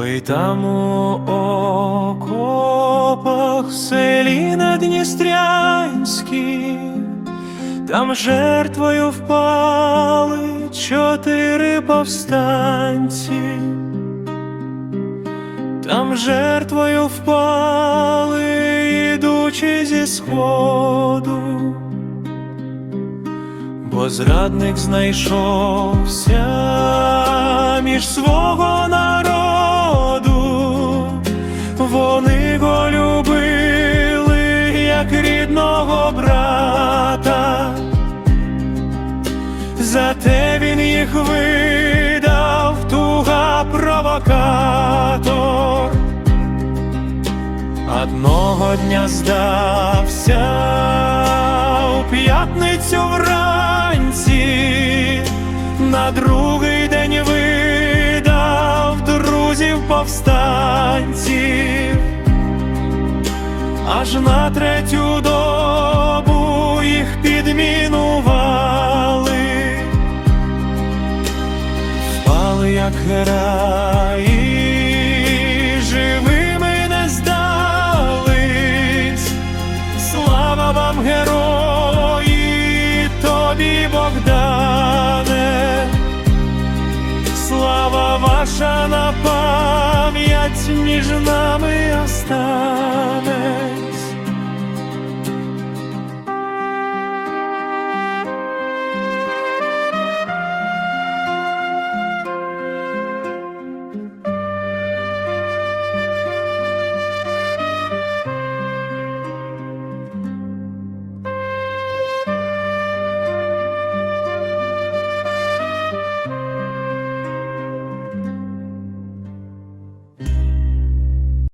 Ой там у окопах в селі Надністрянській, там жертвою впали чотири повстанці, там жертвою впали, ідучи зі сходу, бо зрадник знайшовся між свого його любили, як рідного брата. Зате він їх видав, туга провокатор. Одного дня здався у п'ятницю вранці, на другий день видав друзів повстанців, аж на третю добу їх підмінували, впали як гераї, живими не здались. Слава вам, герої, тобі, Богдане, слава ваша на пам'ять між нами остане.